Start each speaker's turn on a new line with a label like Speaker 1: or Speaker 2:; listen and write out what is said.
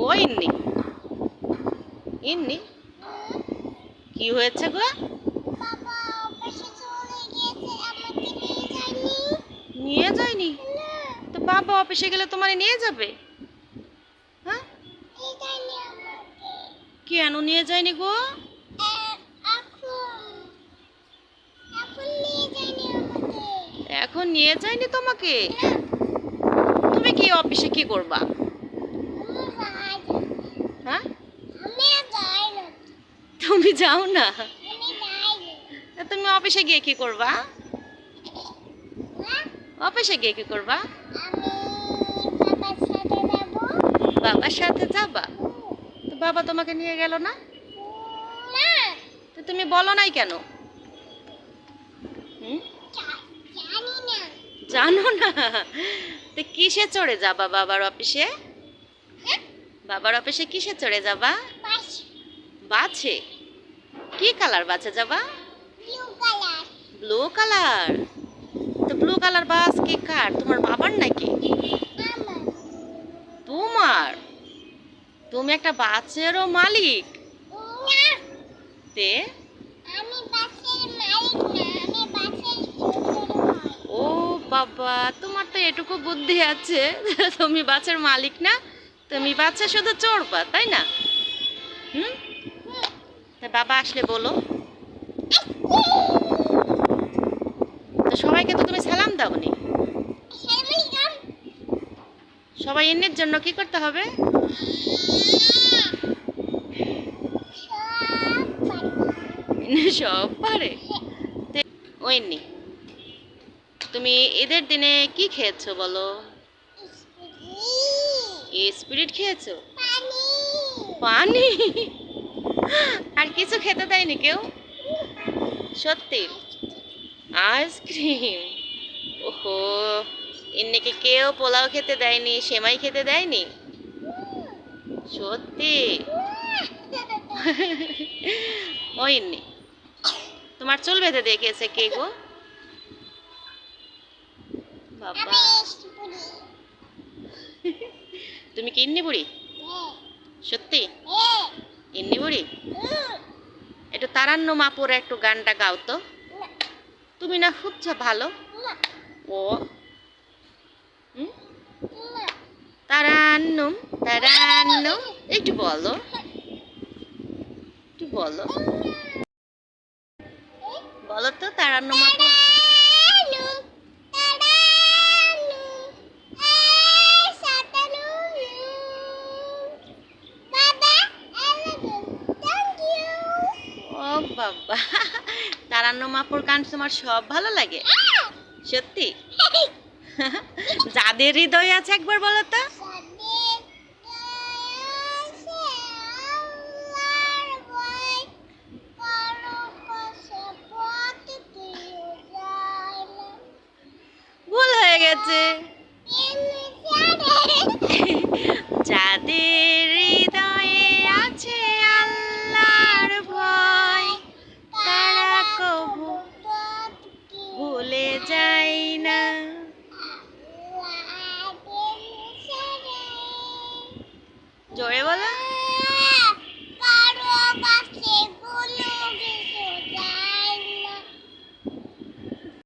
Speaker 1: ও ইন্নি। ইন্নি? কি হয়েছে গো?
Speaker 2: নিয়ে যায়নি।
Speaker 1: তো বাবা অফিসে গেলে তোমারে নিয়ে যাবে? হ্যাঁ? কেন নিয়ে যায়নি গো?
Speaker 2: এখন নিয়ে যায়নি
Speaker 1: তোমাকে? তুমি কি অফিসে কি করবা? তুমি যাও না। তুমি অফিসে গিয়ে কি করবা? অফিসে গিয়ে কি করবা?
Speaker 2: বাবার সাথে যাব?
Speaker 1: তো বাবা তোমাকে নিয়ে গেল না? তো তুমি বলো নাই কেন?
Speaker 2: জানো না।
Speaker 1: তো কিসে চড়ে যাবা বাবার অফিসে?
Speaker 2: হ্যাঁ?
Speaker 1: বাবার অফিসে কিসে চড়ে যাবা? বাছে কি কালার বাসে যাবা?
Speaker 2: ব্লু কালার
Speaker 1: তো ব্লু কালার বাস কি কার? তোমার বাবার নাকি? তোমার? তুমি একটা বাসেরও মালিক। তে? ও বাবা তোমার তো এটুকু বুদ্ধি আছে। তুমি বাসের মালিক না তুমি বাচ্চা শুধু চড়বা তাই না? হুম? বাবা আসলে বলো। তো সবাইকে তো তুমি সালাম দাও
Speaker 2: নি
Speaker 1: সবাই এনের জন্য কি করতে হবে?
Speaker 2: সব পারে।
Speaker 1: তে- ও এমনি। তুমি এদের দিনে কি খেয়েছো বলো? স্পিরিট খেয়েছো?
Speaker 2: পানি?
Speaker 1: কিছু খেতে দেয়নি কেউ? সত্যি? আইসক্রিম ওহো এমনিকে কেউ পোলাও খেতে দেয়নি সেমাই খেতে দেয়নি? সত্যি? ও এমনি। তোমার চুল বেঁধে দেখেছে কে গো? বাবা। তুমি কি ইন্নি বুড়ি? সত্যি?
Speaker 2: এ
Speaker 1: ইন্নি বুড়ি? একটু তারান্ন মাপুর একটু গানটা গাও তো। তুমি না খুঁজছ ভালো। ও? তারান্নম, তারান্নুম। একটু বলো। একটু বলো। বলো তো তারান্ন মাপুর
Speaker 2: বাবা।
Speaker 1: তারান্ন মাপুর গান তোমার সব ভালো লাগে? সত্যি? যাদের হৃদয় আছে একবার বলো তো। ভুল হয়ে গেছে। যাদের जोड़े वाला